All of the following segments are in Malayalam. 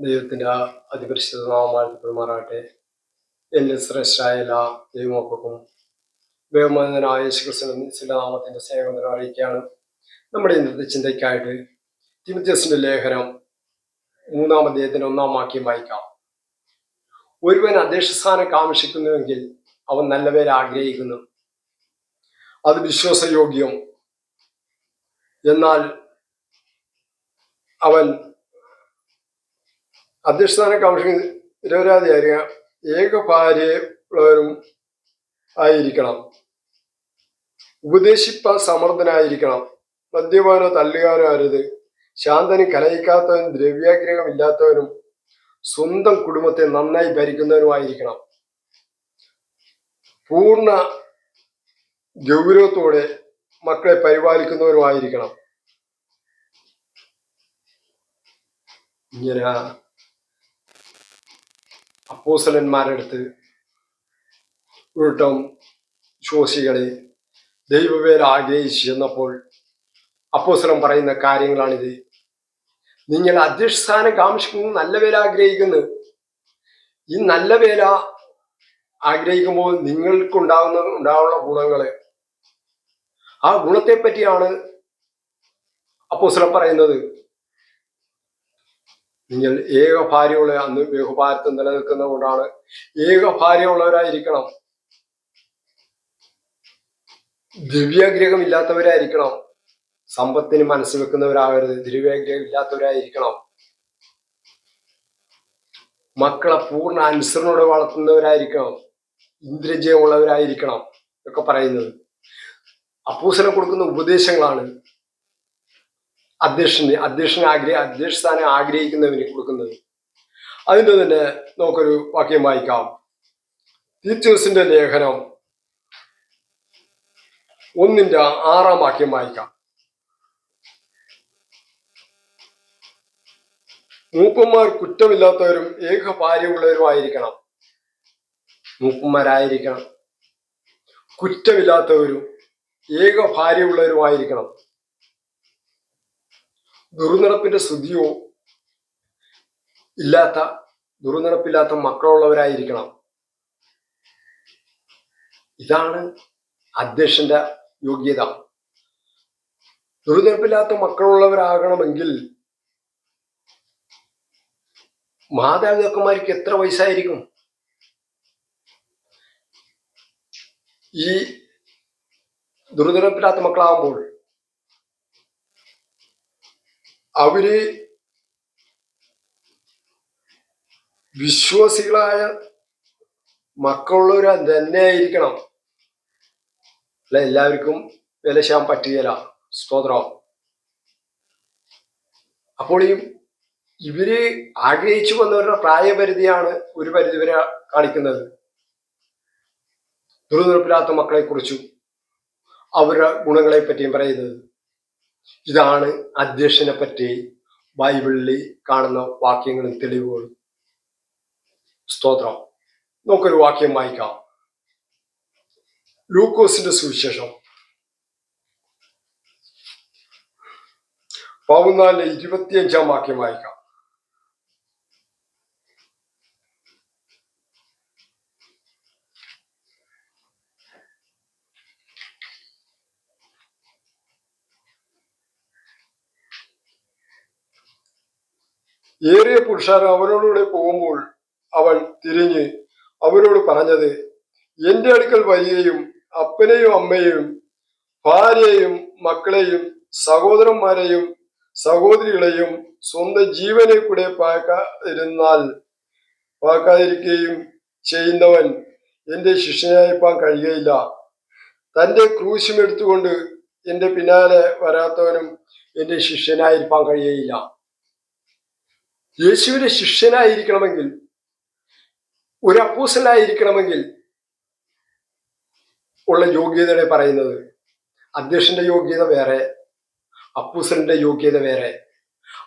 ദൈവത്തിന്റെ അതിപരിശുദ്ധ നാമം പെരുമാറാട്ടെ ശ്രേഷ്ഠായ എല്ലാ ദൈവമക്കൾക്കും ബഹുമാനനായ ചില നാമത്തിന്റെ അറിയിക്കുകയാണ്. നമ്മുടെ ഇന്നത്തെ ചിന്തയ്ക്കായിട്ട് തിമിത്യസിന്റെ ലേഖനം മൂന്നാം അദ്ദേഹത്തിന് ഒന്നാം വാക്യം വായിക്കാം. ഒരുവൻ അധ്യക്ഷസ്ഥാനം കാക്ഷിക്കുന്നുവെങ്കിൽ അവൻ നല്ല പേര് ആഗ്രഹിക്കുന്നു. അത് വിശ്വാസയോഗ്യം. എന്നാൽ അവൻ അധ്യക്ഷസ്ഥാനം കമ്മീഷൻ നിരപരാധിയായിരിക്കാം ഏക ഭാര്യയുള്ളവരും ആയിരിക്കണം. ഉപദേശിപ്പ സമർത്ഥനായിരിക്കണം. മദ്യപാനോ തല്ലുകാരോ അരുത് ശാന്തനും കലയിക്കാത്തവനും ദ്രവ്യാഗ്രഹമില്ലാത്തവനും സ്വന്തം കുടുംബത്തെ നന്നായി ഭരിക്കുന്നവനുമായിരിക്കണം പൂർണ ഗൗരവത്തോടെ മക്കളെ പരിപാലിക്കുന്നവരുമായിരിക്കണം ഇങ്ങനെ അപ്പോസലന്മാരുടെ അടുത്ത് വീട്ടം ശോഷികളെ ദൈവവേല ആഗ്രഹിച്ചു ചെന്നപ്പോൾ അപ്പോസലം പറയുന്ന കാര്യങ്ങളാണിത്. നിങ്ങൾ അധ്യക്ഷസ്ഥാനം കാമിക്കുന്നു നല്ല വേല ആഗ്രഹിക്കുന്നു. ഈ നല്ല വേല ആഗ്രഹിക്കുമ്പോൾ നിങ്ങൾക്കുണ്ടാകുന്ന ഉണ്ടാവുന്ന ഗുണങ്ങൾ. ആ ഗുണത്തെ പറ്റിയാണ് അപ്പോസലം പറയുന്നത്. നിങ്ങൾ ഏക ഭാര്യയുള്ള അന്ന് ബഹുഭാരത്വം നിലനിൽക്കുന്നത് കൊണ്ടാണ് ഏക ഭാര്യയുള്ളവരായിരിക്കണം ദിവ്യാഗ്രഹം ഇല്ലാത്തവരായിരിക്കണം സമ്പത്തിന് മനസ്സ് വെക്കുന്നവരാകരുത്. ദ്രവ്യാഗ്രഹം ഇല്ലാത്തവരായിരിക്കണം മക്കളെ പൂർണ അനുസരണയോടെ വളർത്തുന്നവരായിരിക്കണം. ഇന്ദ്രജയമുള്ളവരായിരിക്കണം ഒക്കെ പറയുന്നത്. അപ്പൂസനം കൊടുക്കുന്ന ഉപദേശങ്ങളാണ്. അധ്യക്ഷന് അധ്യക്ഷന് ആഗ്രഹ അധ്യക്ഷ സ്ഥാനം ആഗ്രഹിക്കുന്നവന് കൊടുക്കുന്നത്. അതിന്റെ തന്നെ നമുക്കൊരു വാക്യം വായിക്കാം. ടീച്ചേഴ്സിന്റെ ലേഖനം ഒന്നിന്റെ ആറാം വാക്യം വായിക്കാം. മൂപ്പന്മാർ കുറ്റമില്ലാത്തവരും ഏക ഭാര്യയുള്ളവരുമായിരിക്കണം മൂപ്പന്മാരായിരിക്കണം. കുറ്റമില്ലാത്തവരും ഏക ഭാര്യയുള്ളവരുമായിരിക്കണം ദുർനടപ്പിന്റെ ശ്രുതിയോ ഇല്ലാത്ത ദുർനടപ്പില്ലാത്ത മക്കളുള്ളവരായിരിക്കണം. ഇതാണ് അധ്യക്ഷന്റെ യോഗ്യത. ദുർനടപ്പില്ലാത്ത മക്കളുള്ളവരാകണമെങ്കിൽ മാതാപിതാക്കന്മാർക്ക് എത്ര വയസ്സായിരിക്കും? ഈ ദുർനടപ്പില്ലാത്ത മക്കളാകുമ്പോൾ അവർ വിശ്വാസികളായ മക്കളുള്ളവർ തന്നെ ആയിരിക്കണം. അല്ല? എല്ലാവർക്കും വില ചെയ്യാൻ പറ്റുകയില്ല സ്തോത്രം. അപ്പോൾ ഈ ഇവർ ആഗ്രഹിച്ചു വന്നവരുടെ പ്രായപരിധിയാണ് ഒരു പരിധിവരെ കാണിക്കുന്നത്. ദുരിതപ്പില്ലാത്ത മക്കളെ കുറിച്ചും അവരുടെ ഗുണങ്ങളെ പറ്റിയും പറയുന്നത്. ഇതാണ് അധ്യക്ഷനെ പറ്റി ബൈബിളിൽ കാണുന്ന വാക്യങ്ങളും തെളിവുകളും. സ്തോത്രം. നമുക്കൊരു വാക്യം വായിക്കാം. ലൂക്കോസിന്റെ സുവിശേഷം. പതിനാല് ഇരുപത്തിയഞ്ചാം വാക്യം വായിക്കാം. ഏറിയ പുരുഷാരം അവനോടുകൂടെ പോകുമ്പോൾ അവൾ തിരിഞ്ഞ് അവരോട് പറഞ്ഞത് എന്റെ അടുക്കൽ വരികയും അപ്പനെയും അമ്മയെയും ഭാര്യയെയും മക്കളെയും സഹോദരന്മാരെയും സഹോദരികളെയും സ്വന്തം ജീവനെ കൂടെ പാക്കാതിരുന്നാൽ പാക്കാതിരിക്കുകയും ചെയ്യുന്നവൻ എന്റെ ശിഷ്യനായിപ്പാൻ തന്റെ ക്രൂശും എടുത്തുകൊണ്ട് എന്റെ പിന്നാലെ വരാത്തവനും എന്റെ ശിഷ്യനായിരിക്കാൻ കഴിയുകയില്ല. യേശുവിന്റെ ശിഷ്യനായിരിക്കണമെങ്കിൽ ഒരു അപ്പൂസലായിരിക്കണമെങ്കിൽ ഉള്ള യോഗ്യതയുടെ പറയുന്നത്. അധ്യക്ഷന്റെ യോഗ്യത വേറെ അപ്പൂസന്റെ യോഗ്യത വേറെ.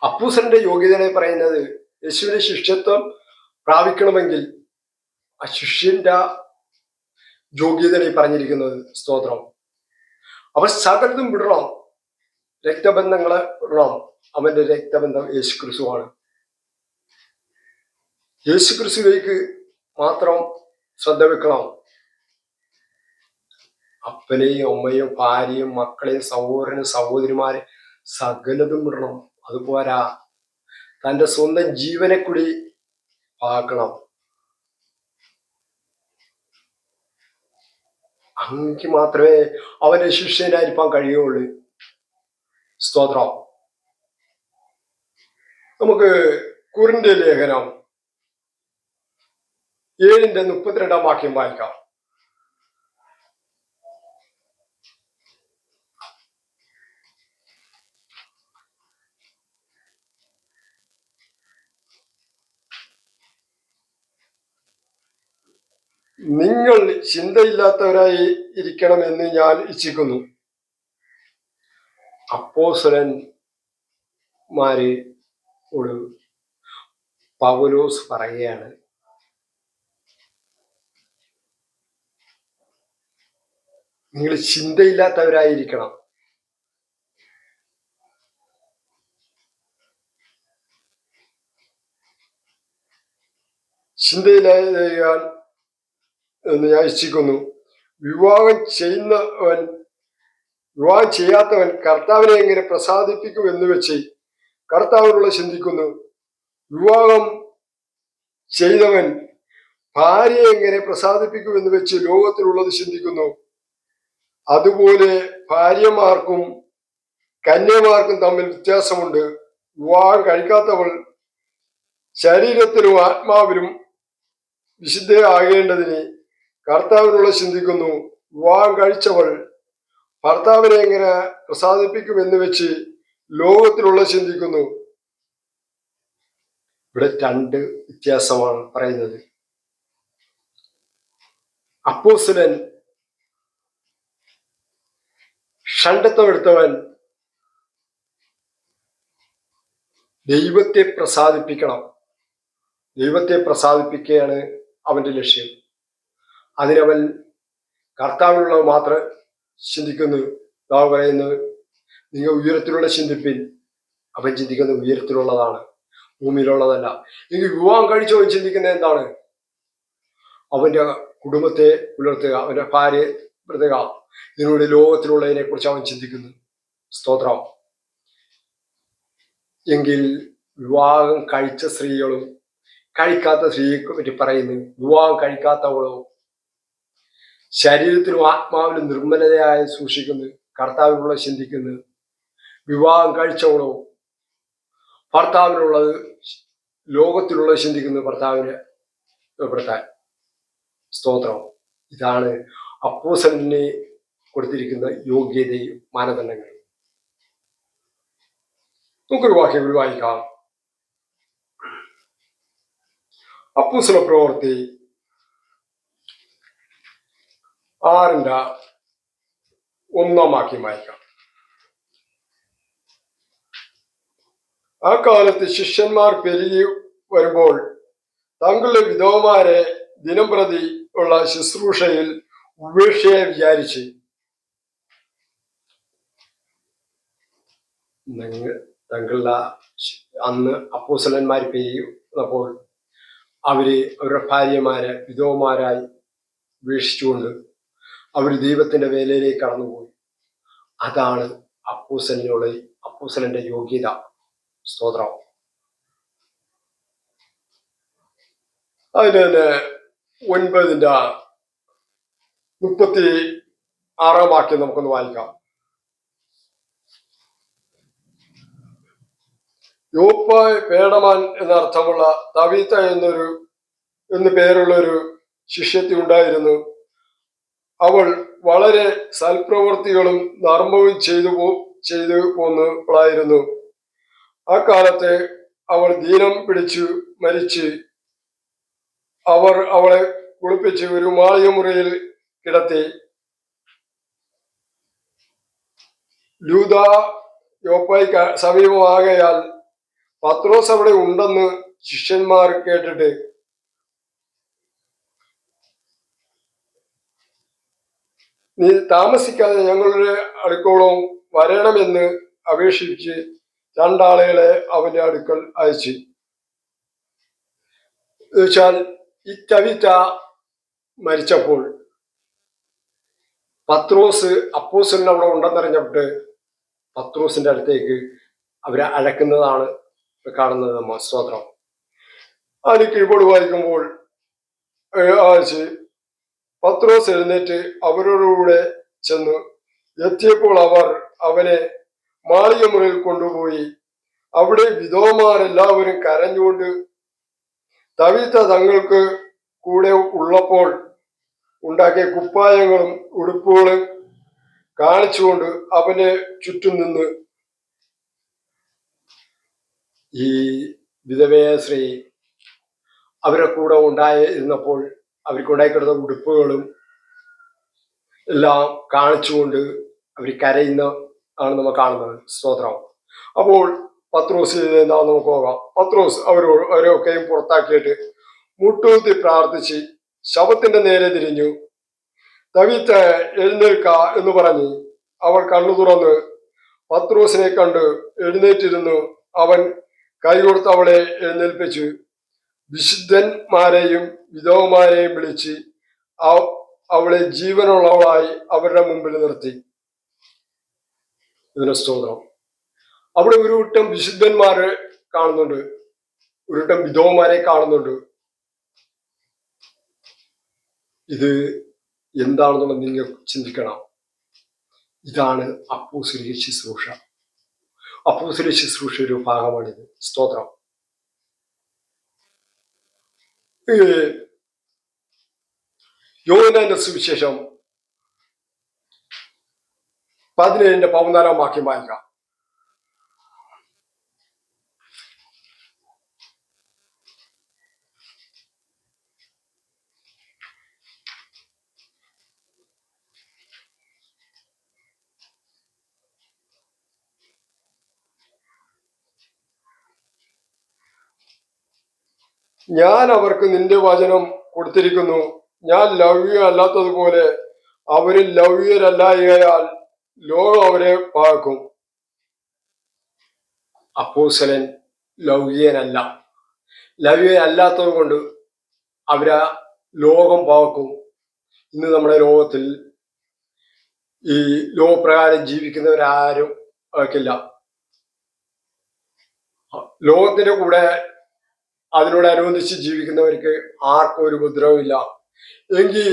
അപ്പൂസന്റെ യോഗ്യതയുടെ പറയുന്നത് യേശുവിന്റെ ശിഷ്യത്വം പ്രാപിക്കണമെങ്കിൽ ആ ശിഷ്യന്റെ യോഗ്യതയുടെ പറഞ്ഞിരിക്കുന്നത്. സ്തോത്രം. അവൻ സകലതും വിടണം. രക്തബന്ധങ്ങളെ വിടണം. അവന്റെ രക്തബന്ധം യേശു ക്രിസ്തുവാണ് യേശുക്രിസ്തുവിലേക്ക് മാത്രം ശ്രദ്ധ വെക്കണം. അപ്പനെയും അമ്മയും ഭാര്യയും മക്കളെയും സഹോദരനും സഹോദരിമാരെ സകലതും വിടണം. അതുപോരാ തന്റെ സ്വന്തം ജീവനെ കൂടി പാകണം. അങ്ങക്ക് മാത്രമേ അവനെ ശിഷ്യനായിരിക്കാൻ കഴിയുള്ളൂ. സ്തോത്രം. നമുക്ക് കുറിന്റെ ലേഖനം ഏഴിന്റെ മുപ്പത്തിരണ്ടാം വാക്യം വായിക്കാം. നിങ്ങൾ ചിന്തയില്ലാത്തവരായി ഇരിക്കണമെന്ന് ഞാൻ ഇച്ഛിക്കുന്നു. അപ്പോസുരന്മാര് ഒരു പൗലോസ് പറയുകയാണ് നിങ്ങൾ ചിന്തയില്ലാത്തവരായിരിക്കണം. ചിന്തയില്ലാതെയാൽ എന്ന് ഞാൻ ഇച്ഛിക്കുന്നു. വിവാഹം ചെയ്യുന്നവൻ വിവാഹം ചെയ്യാത്തവൻ കർത്താവിനെ എങ്ങനെ പ്രസാദിപ്പിക്കും എന്ന് വെച്ച് കർത്താവിനുള്ള ചിന്തിക്കുന്നു. വിവാഹം ചെയ്തവൻ ഭാര്യയെ എങ്ങനെ പ്രസാദിപ്പിക്കും എന്ന് വെച്ച് ലോകത്തിലുള്ളത് ചിന്തിക്കുന്നു. അതുപോലെ ഭാര്യമാർക്കും കന്യമാർക്കും തമ്മിൽ വ്യത്യാസമുണ്ട്. വിവാഹം കഴിക്കാത്തവൾ ശരീരത്തിലും ആത്മാവിലും വിശുദ്ധയാകേണ്ടതിന് കർത്താവിനുള്ള ചിന്തിക്കുന്നു. വിവാഹം കഴിച്ചവൾ ഭർത്താവിനെ എങ്ങനെ പ്രസാദിപ്പിക്കും എന്ന് വെച്ച് ലോകത്തിലുള്ള ചിന്തിക്കുന്നു. ഇവിടെ രണ്ട് വ്യത്യാസമാണ് പറയുന്നത്. അപ്പോസ്തലൻ ഷണ്ടത്വം എടുത്തവൻ ദൈവത്തെ പ്രസാദിപ്പിക്കണം. ദൈവത്തെ പ്രസാദിപ്പിക്കുകയാണ് അവന്റെ ലക്ഷ്യം. അതിനവൻ കർത്താവിനുള്ളത് മാത്രം ചിന്തിക്കുന്നു. നാം പറയുന്നു നിങ്ങൾ ഉയരത്തിലുള്ള ചിന്തിപ്പിൻ. അവൻ ചിന്തിക്കുന്നത് ഉയരത്തിലുള്ളതാണ് ഭൂമിയിലുള്ളതല്ല. എങ്കിൽ വിവാഹം കഴിച്ചവൻ ചിന്തിക്കുന്നത് എന്താണ്? അവന്റെ കുടുംബത്തെ പുലർത്തുക അവന്റെ ഭാര്യയെ പുലർത്തുക ഇതിലൂടെ ലോകത്തിലുള്ളതിനെ കുറിച്ച് അവൻ ചിന്തിക്കുന്നു. സ്തോത്രം. എങ്കിൽ വിവാഹം കഴിച്ച സ്ത്രീകളും കഴിക്കാത്ത സ്ത്രീയെ പറ്റി പറയുന്നു. വിവാഹം കഴിക്കാത്തവളോ? ശരീരത്തിലും ആത്മാവിലും നിർമ്മലതയായി സൂക്ഷിക്കുന്നു. കർത്താവിനുള്ള ചിന്തിക്കുന്നു. വിവാഹം കഴിച്ചവളോ? ഭർത്താവിനുള്ളത് ലോകത്തിലുള്ളത് ചിന്തിക്കുന്നു. ഭർത്താവിന് ഭർത്താൻ സ്തോത്രം. ഇതാണ് അപ്പോസലിനെ കൊടുത്തിരിക്കുന്ന യോഗ്യതയും മാനദണ്ഡങ്ങളും. നമുക്കൊരു വാക്യം കൂടി വായിക്കാം. അപ്പൂസല പ്രവൃത്തി ആറിന്റെ ഒന്നാം വാക്യം വായിക്കാം. ആ കാലത്ത് ശിഷ്യന്മാർ പെരുകി വരുമ്പോൾ തങ്ങളുടെ വിധവമാരെ ദിനംപ്രതി ഉള്ള ശുശ്രൂഷയിൽ ഉപേക്ഷയെ വിചാരിച്ച് നിങ്ങൾ തങ്ങളുടെ അന്ന് അപ്പോസലന്മാർ പെയ്യുന്നപ്പോൾ അവർ അവരുടെ ഭാര്യമാരെ വിധവമാരായി ഉപേക്ഷിച്ചുകൊണ്ട് അവർ ദൈവത്തിന്റെ വേലയിലേക്ക് കടന്നുപോയി. അതാണ് അപ്പൂസലിനുള്ള അപ്പൂസലന്റെ യോഗ്യത. സ്തോത്രം. അതിന് തന്നെ ഒൻപതിന്റെ മുപ്പത്തി ആറാം വാക്യം നമുക്കൊന്ന് വായിക്കാം. യോപ്പ പേടമാൻ എന്നർത്ഥമുള്ള തവീത്ത എന്നൊരു എന്ന് പേരുള്ള ഒരു ശിഷ്യത്തി ഉണ്ടായിരുന്നു. അവൾ വളരെ സൽപ്രവൃത്തികളും നർമ്മവും ചെയ്തു പോ ചെയ്തു പോന്നവളായിരുന്നു. ആ കാലത്തെ അവൾ ദീനം പിടിച്ചു മരിച്ച് അവർ അവളെ കുളിപ്പിച്ച് ഒരു മാളിക മുറിയിൽ കിടത്തി. ലൂത യോപ്പായിക്ക് സമീപമാകയാൽ പത്രോസ് അവിടെ ഉണ്ടെന്ന് ശിഷ്യന്മാർ കേട്ടിട്ട് നീ താമസിക്കാതെ ഞങ്ങളുടെ അടുക്കോളം വരണമെന്ന് അപേക്ഷിച്ച് രണ്ടാളുകളെ അവന്റെ അടുക്കൽ അയച്ചു. എന്നുവെച്ചാൽ ഈ തവിറ്റ മരിച്ചപ്പോൾ പത്രോസ് അപ്പോസിന് അവിടെ ഉണ്ടെന്നറിഞ്ഞിട്ട് പത്രോസിന്റെ അടുത്തേക്ക് അവരെ അഴക്കുന്നതാണ് കാണുന്നത് നമ്മ സ്തോത്രം. അതിന് കീബോർഡ് വായിക്കുമ്പോൾ ആഴ്ച പത്രോസ് എഴുന്നേറ്റ് അവരോടുകൂടെ ചെന്ന് എത്തിയപ്പോൾ അവർ അവനെ മാളിക മുറിയിൽ കൊണ്ടുപോയി അവിടെ വിധവമാരെല്ലാവരും കരഞ്ഞുകൊണ്ട് തവിത്ത തങ്ങൾക്ക് കൂടെ ഉള്ളപ്പോൾ ഉണ്ടാക്കിയ കുപ്പായങ്ങളും ഉടുപ്പുകളും കാണിച്ചുകൊണ്ട് അവനെ ചുറ്റും നിന്ന് ഈ വിധവയ ശ്രീ അവരെ കൂടെ ഉണ്ടായിരുന്നപ്പോൾ അവർക്കുണ്ടായിക്കിടന്ന ഉടുപ്പുകളും എല്ലാം കാണിച്ചുകൊണ്ട് അവർ കരയുന്ന ആണ് നമ്മൾ കാണുന്നത്. സ്തോത്രം. അപ്പോൾ പത്രോസ് എന്താണെന്ന് നമുക്ക് പോകാം. പത്രോസ് അവരോ അവരൊക്കെയും പുറത്താക്കിയിട്ട് മുട്ടൂത്തി പ്രാർത്ഥിച്ച് ശവത്തിന്റെ നേരെ തിരിഞ്ഞു. തവിത്ത എഴുന്നേൽക്ക എന്ന് പറഞ്ഞ് അവൾ കണ്ണു തുറന്ന് പത്രോസിനെ കണ്ട് എഴുന്നേറ്റിരുന്നു. അവൻ കൈ കൊടുത്ത് അവളെ എഴുന്നേൽപ്പിച്ചു. വിശുദ്ധന്മാരെയും വിധവമാരെയും വിളിച്ച് അവളെ ജീവനുള്ളവളായി അവരുടെ മുമ്പിൽ നിർത്തി. ഇതിന് സ്തോത്രം. അവിടെ ഒരു കൂട്ടം വിശുദ്ധന്മാരെ കാണുന്നുണ്ട്. ഒരു കൂട്ടം വിധവമാരെ കാണുന്നുണ്ട്. ഇത് എന്താണെന്നുള്ളത് നിങ്ങൾ ചിന്തിക്കണം. ഇതാണ് അപ്പൂസുലിക ശുശ്രൂഷ. അപ്പൂസുലിക ശുശ്രൂഷ ഒരു ഭാഗമാണിത്. സ്തോത്രം. ഈ യോഹന്നാന്റെ സുവിശേഷം പതിനേഴിന്റെ പതിനാലാം വാക്യം വായിക്കാം. ഞാൻ അവർക്ക് നിന്റെ വചനം കൊടുത്തിരിക്കുന്നു. ഞാൻ ലൗകിക അല്ലാത്തതുപോലെ അവരിൽ ലൗകികരല്ലായകയാൽ ലോകം അവരെ പാക്കും അപ്പോസലൻ ലൗകികനല്ല. ലൗകികനല്ലാത്തത് കൊണ്ട് അവരാ ലോകം പാവക്കും ഇന്ന് നമ്മുടെ ലോകത്തിൽ ഈ ലോകപ്രകാരം ജീവിക്കുന്നവരാരും അവർക്കില്ല. ലോകത്തിന്റെ കൂടെ അതിനോടനുബന്ധിച്ച് ജീവിക്കുന്നവർക്ക് ആർക്കും ഒരു ഉപദ്രവമില്ല എങ്കിൽ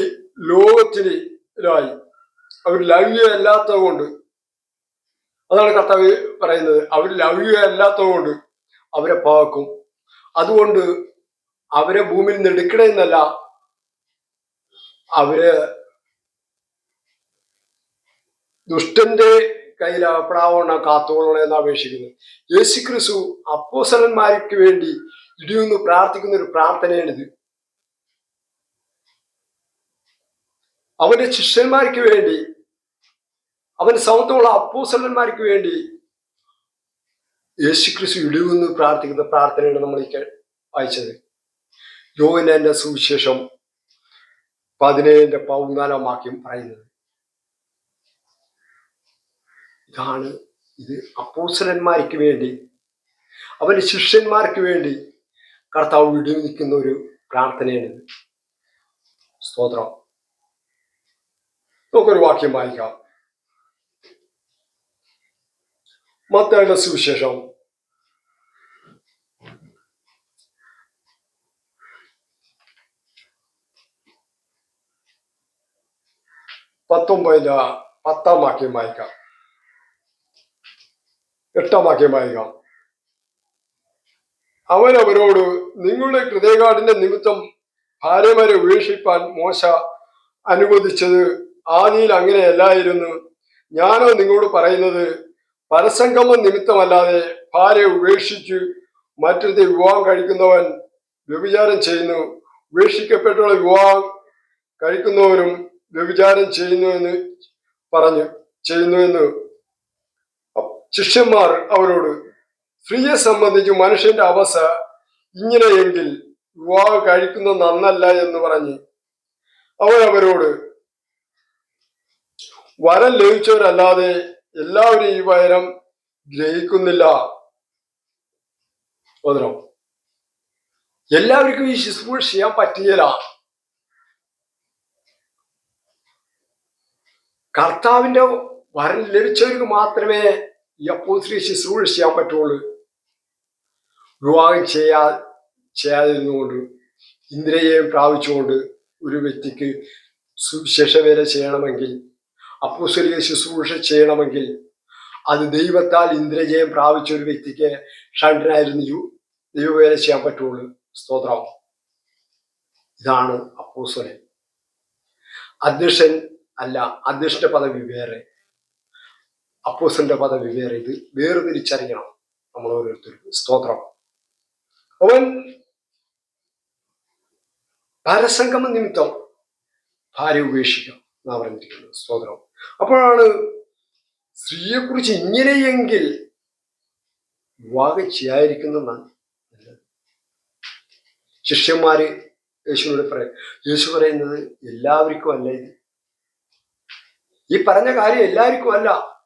ലോകത്തിലായി അവർ ലൗകികമല്ലാത്തത് കൊണ്ട് അതാണ് കർത്താവ് പറയുന്നത് അവർ ലൗകികമല്ലാത്തത് കൊണ്ട് അവരെ പാക്കും അതുകൊണ്ട് അവരെ ഭൂമിയിൽ നിന്ന് എടുക്കണമെന്നല്ല അവർ ദുഷ്ടന്റെ കയ്യിൽ അപ്പടാവണ കാത്തുകൊള്ളണം എന്ന് അപേക്ഷിക്കുന്നത് യേശുക്രിസു അപ്പോസലന്മാർക്ക് വേണ്ടി ഇടിയൊന്ന് പ്രാർത്ഥിക്കുന്ന ഒരു പ്രാർത്ഥനയാണിത്. അവന്റെ ശിഷ്യന്മാർക്ക് വേണ്ടി അവൻ സമത്വമുള്ള അപ്പൂസലന്മാർക്ക് വേണ്ടി യേശു ക്രിസ്തു ഇടിവെന്ന് പ്രാർത്ഥിക്കുന്ന പ്രാർത്ഥനയാണ് നമ്മൾ വായിച്ചത്. യോഹന്നാന്റെ സുവിശേഷം പതിനേഴിന്റെ പതിനാലാം വാക്യം പറയുന്നത്. ഇതാണ് ഇത് അപ്പോസലന്മാർക്ക് വേണ്ടി അവന്റെ ശിഷ്യന്മാർക്ക് വേണ്ടി കർത്താവ് നിൽക്കുന്ന ഒരു പ്രാർത്ഥനയാണിത് സ്തോത്രം. നമുക്കൊരു വാക്യം വായിക്കാം. മത്തയുടെ സുവിശേഷം. പത്തൊമ്പതിന്റെ പത്താം വാക്യം വായിക്കാം. എട്ടാം വാക്യം വായിക്കാം. അവൻ അവരോട് നിങ്ങളുടെ ഹൃദയകാടിന്റെ നിമിത്തം ഭാര്യമാരെ ഉപേക്ഷിപ്പാൻ മോശ അനുവദിച്ചത് ആദിയിൽ അങ്ങനെയല്ലായിരുന്നു. ഞാനോ നിങ്ങളോട് പറയുന്നത് പരസംഗമ നിമിത്തമല്ലാതെ ഭാര്യ ഉപേക്ഷിച്ചു മറ്റൊരു വിവാഹം കഴിക്കുന്നവൻ വ്യഭിചാരം ചെയ്യുന്നു. ഉപേക്ഷിക്കപ്പെട്ടുള്ള വിവാഹം കഴിക്കുന്നവനും വ്യഭിചാരം ചെയ്യുന്നുവെന്ന് പറഞ്ഞു ചെയ്യുന്നുവെന്ന് ശിഷ്യന്മാർ അവരോട് സ്ത്രീയെ സംബന്ധിച്ച് മനുഷ്യന്റെ അവസ്ഥ ഇങ്ങനെയെങ്കിൽ വിവാഹം കഴിക്കുന്നത് നന്നല്ല എന്ന് പറഞ്ഞ് അവൻ അവരോട് വരം ലഭിച്ചവരല്ലാതെ എല്ലാവരും ഈ വരം ഗ്രഹിക്കുന്നില്ല. എല്ലാവർക്കും ഈ ശുശ്രൂഷ ചെയ്യാൻ പറ്റിയല്ല കർത്താവിന്റെ വരം ലഭിച്ചവർക്ക് മാത്രമേ ഈ അപ്പോസ്ത്രീ ശുശ്രൂഷ ചെയ്യാൻ പറ്റുള്ളൂ വിവാഹം ചെയ്യാ ചെയ്യാതിരുന്നുകൊണ്ട് ഇന്ദ്രിയം പ്രാപിച്ചുകൊണ്ട് ഒരു വ്യക്തിക്ക് സുവിശേഷ വേല ചെയ്യണമെങ്കിൽ അപ്പോസ്തലിക ശുശ്രൂഷ ചെയ്യണമെങ്കിൽ അത് ദൈവത്താൽ ഇന്ദ്രജയം പ്രാപിച്ച ഒരു വ്യക്തിക്ക് ഷണ്ടനായിരുന്നു ദൈവവേല ചെയ്യാൻ പറ്റുള്ളൂ. സ്തോത്രം. ഇതാണ് അപ്പോസ്തലൻ. അധ്യക്ഷൻ അല്ല അധ്യക്ഷ പദവി വേറെ. അപ്പോസന്റെ പദവി വേറെ ഇത് വേർതിരിച്ചറിയണം നമ്മൾ ഓരോരുത്തർക്ക്. സ്തോത്രം. അവൻ പരസംഗമ നിമിത്തം ഭാര്യ ഉപേക്ഷിക്കാം എന്നാ പറഞ്ഞിരിക്കുന്നത്. സ്തോത്രം. അപ്പോഴാണ് സ്ത്രീയെ കുറിച്ച് ഇങ്ങനെയെങ്കിൽ വിവാഹം ശിഷ്യന്മാര് യേശുവിനോട് പറയാം യേശു പറയുന്നത് എല്ലാവർക്കും അല്ല ഇത്. ഈ പറഞ്ഞ കാര്യം എല്ലാവർക്കും അല്ല.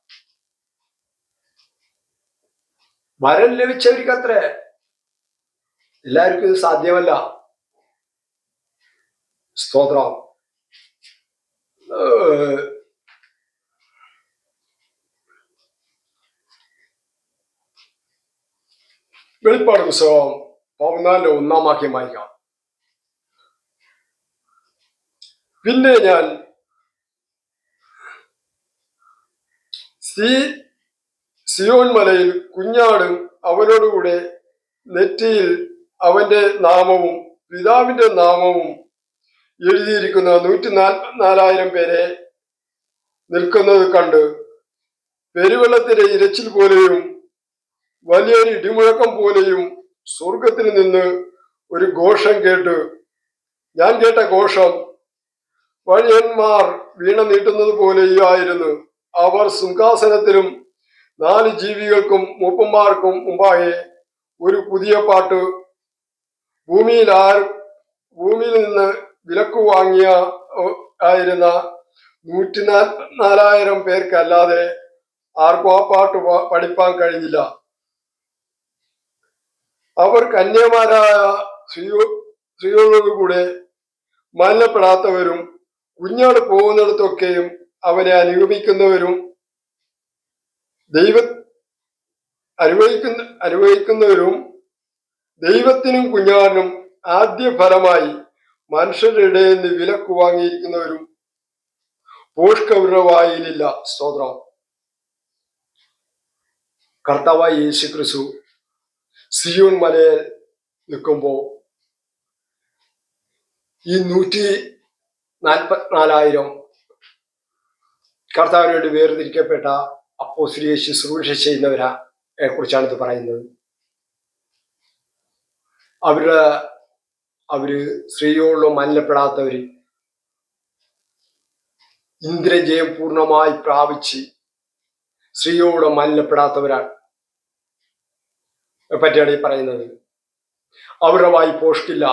വരം ലഭിച്ചവർക്ക് അത്രേ എല്ലാവർക്കും ഇത് സാധ്യമല്ല. സ്തോത്രം. വെളിപ്പാട് പുസ്തകം പതിനാലിന്റെ ഒന്നാം വാക്യം വായിക്കാം. പിന്നെ ഞാൻ സിയോൻ മലയിൽ കുഞ്ഞാടും അവനോടുകൂടെ നെറ്റിയിൽ അവന്റെ നാമവും പിതാവിന്റെ നാമവും എഴുതിയിരിക്കുന്ന നൂറ്റി നാലായിരം പേരെ നിൽക്കുന്നത് കണ്ട് പെരുവെള്ളത്തിലെ ഇരച്ചിൽ പോലെയും വലിയൊരു ഇടിമുഴക്കം പോലെയും സ്വർഗത്തിൽ നിന്ന് ഒരു ഘോഷം കേട്ട് ഞാൻ കേട്ട ഘോഷം വഴിയന്മാർ വീണ നീട്ടുന്നത് പോലെയായിരുന്നു. അവർ സിംഹാസനത്തിലും നാല് ജീവികൾക്കും മൂപ്പന്മാർക്കും മുമ്പാകെ ഒരു പുതിയ പാട്ട് ഭൂമിയിൽ ആർ ഭൂമിയിൽ നിന്ന് വിലക്ക് വാങ്ങിയ ആയിരുന്ന നൂറ്റി നാലായിരം പേർക്കല്ലാതെ ആർക്കും ആ പാട്ട് പഠിപ്പാൻ കഴിഞ്ഞില്ല. അവർ കന്യമാരായ സ്ത്രീയോ സ്ത്രീകളോടുകൂടെ മരണപ്പെടാത്തവരും കുഞ്ഞാട് പോകുന്നിടത്തൊക്കെയും അവനെ അനുഗമിക്കുന്നവരും ദൈവ അനുഭവിക്കുന്ന അനുഭവിക്കുന്നവരും ദൈവത്തിനും കുഞ്ഞാറിനും ആദ്യ ഫലമായി മനുഷ്യരുടെ നിന്ന് വിലക്ക് വാങ്ങിയിരിക്കുന്നവരും പോഷ്കൗരവായിലില്ല സ്തോത്രം. കർത്താവായ യേശു ക്രിസ്തു സിയോൺ മലയിൽ നിൽക്കുമ്പോ ഈ നൂറ്റി നാൽപ്പത്തിനാലായിരം കർത്താവിനോട് വേർതിരിക്കപ്പെട്ട അപ്പോസ്ത്രീയെ ശുശ്രൂഷ ചെയ്യുന്നവരെ കുറിച്ചാണ് ഇത് പറയുന്നത്. അവർ അവർ സ്ത്രീയോളം മല്ലപ്പെടാത്തവര് ഇന്ദ്രജയം പൂർണമായി പ്രാപിച്ച് സ്ത്രീയോട് മല്ലപ്പെടാത്തവരാണ് പറ്റിയാണ് ഈ പറയുന്നത്. അവരുടെ വായി പോഷ്ടില്ല.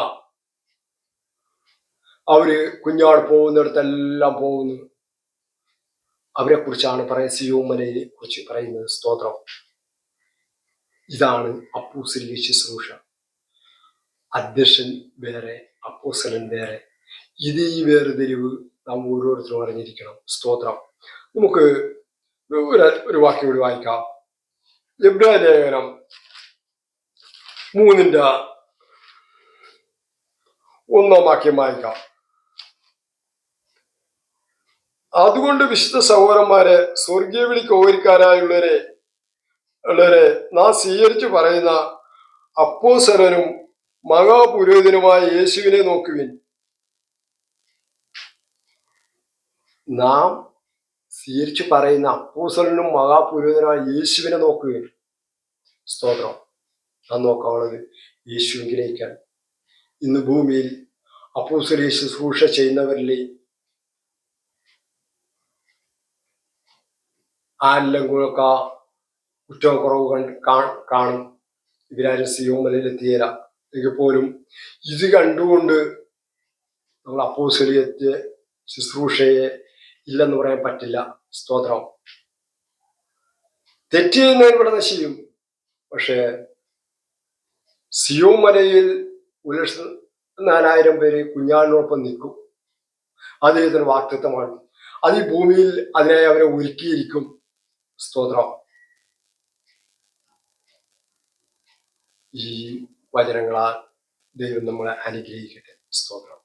അവർ കുഞ്ഞാട് പോകുന്നിടത്തെല്ലാം പോകുന്നു. അവരെ കുറിച്ചാണ് പറയുന്നത് സിയോമലയെ കുറിച്ച് പറയുന്നത് സ്തോത്രം. ഇതാണ് അപ്പൂസിലെ ശുശ്രൂഷ. അധ്യക്ഷൻ വേറെ അപ്പോസലൻ വേറെ. ഇത് ഈ വേർതിരിവ് നാം ഓരോരുത്തരും അറിഞ്ഞിരിക്കണം. സ്തോത്രം. നമുക്ക് ഒരു വാക്യം കൂടി വായിക്കാം. എബ്രാ ലേഖനം മൂന്നിന്റെ ഒന്നാം വാക്യം വായിക്കാം. അതുകൊണ്ട് വിശുദ്ധ സഹോദരന്മാരെ സ്വർഗീയ വിളി കോരിക്കാരായുള്ളവരെ ഉള്ളവരെ നാം സ്വീകരിച്ചു പറയുന്ന അപ്പോസരനും മഹാപുരോഹിതനുമായ യേശുവിനെ നോക്കുവിൻ. നാം സ്വീകരിച്ചു പറയുന്ന അപ്പോസരനും മഹാപുരോഹിതനുമായ യേശുവിനെ നോക്കുവിൻ. സ്തോത്രം. നാം നോക്കാനുള്ളത് യേശുവിലേക്കാണ് ഇന്ന് ഭൂമിയിൽ അപ്പോസലെ ശുശ്രൂഷ ചെയ്യുന്നവരിലെ ആരെല്ലാം കൂടെ കുറ്റവും കുറവ് കണ്ട് കാണും. ഇവരാരും സിയോമലയിലെത്തിയേല. എങ്കിൽ പോലും ഇത് കണ്ടുകൊണ്ട് നമ്മൾ അപ്പോസലിയത്തെ ശുശ്രൂഷയെ ഇല്ലെന്ന് പറയാൻ പറ്റില്ല. സ്തോത്രം. തെറ്റ് ചെയ്യുന്നതിന് ഇവിടെ നശിക്കും പക്ഷേ സിയോമലയിൽ ഒരു ലക്ഷം നാലായിരം പേര് കുഞ്ഞാടിനോടൊപ്പം നിൽക്കും. ഇതിന് വാക്തത്വമാണ് അത് ഈ ഭൂമിയിൽ അതിനായി അവരെ ഒരുക്കിയിരിക്കും. സ്തോത്രം ഈ വചനങ്ങളാൽ ദൈവം നമ്മളെ അനുഗ്രഹിക്കട്ടെ. സ്തോത്രം